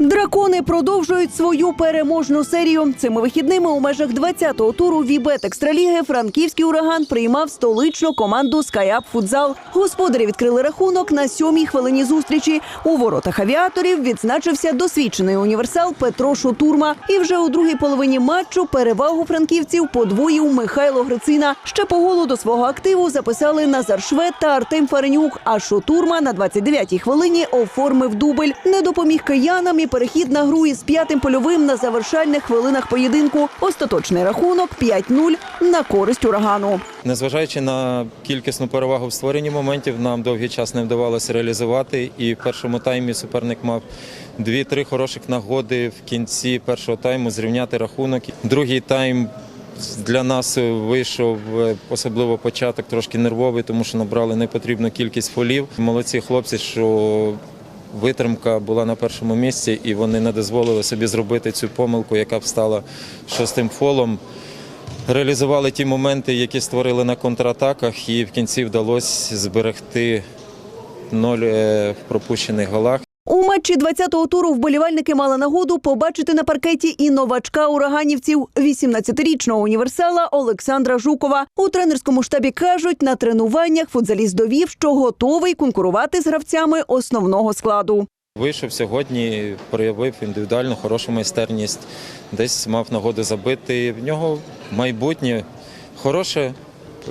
Дракони продовжують свою переможну серію. Цими вихідними у межах 20-го туру Вібет Екстраліги франківський ураган приймав столичну команду Скайап Футзал. Господарі відкрили рахунок на сьомій хвилині зустрічі. У воротах авіаторів відзначився досвідчений універсал Петро Шотурма. І вже у другій половині матчу перевагу франківців подвоїв Михайло Грицина. Ще по голу до свого активу записали Назар Швед та Артем Фаренюк. А Шотурма на 29-й хвилині оформив дубль. Не допоміг киянам і перехід на гру із п'ятим польовим на завершальних хвилинах поєдинку. Остаточний рахунок 5-0 на користь урагану. Незважаючи на кількісну перевагу в створенні моментів, нам довгий час не вдавалося реалізувати. І в першому таймі суперник мав дві-три хороших нагоди в кінці першого тайму зрівняти рахунок. Другий тайм для нас вийшов особливо початок трошки нервовий, тому що набрали непотрібну кількість фолів. Молодці хлопці, що витримка була на першому місці, і вони не дозволили собі зробити цю помилку, яка б стала шостим фолом. Реалізували ті моменти, які створили на контратаках, і в кінці вдалося зберегти ноль е, в пропущених голах. Матчі 20-го туру вболівальники мали нагоду побачити на паркеті і новачка ураганівців 18-річного універсала Олександра Жукова. У тренерському штабі кажуть, на тренуваннях футзаліст довів, що готовий конкурувати з гравцями основного складу. Вийшов сьогодні, проявив індивідуальну хорошу майстерність, десь мав нагоду забити. В нього майбутнє хороше.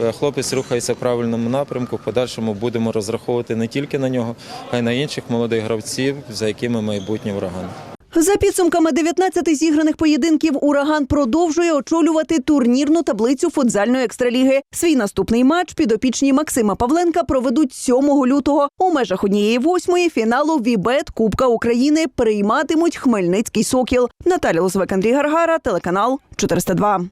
Е, Хлопець рухається в правильному напрямку. В подальшому будемо розраховувати не тільки на нього, а й на інших молодих гравців, за якими майбутнє ураган. За підсумками 19 зіграних поєдинків, ураган продовжує очолювати турнірну таблицю футзальної екстраліги. Свій наступний матч підопічні Максима Павленка проведуть 7 лютого. У межах однієї восьмої фіналу Вібет Кубка України прийматимуть Хмельницький Сокіл. Наталя Лозвек, Андрій Гаргара, телеканал 402.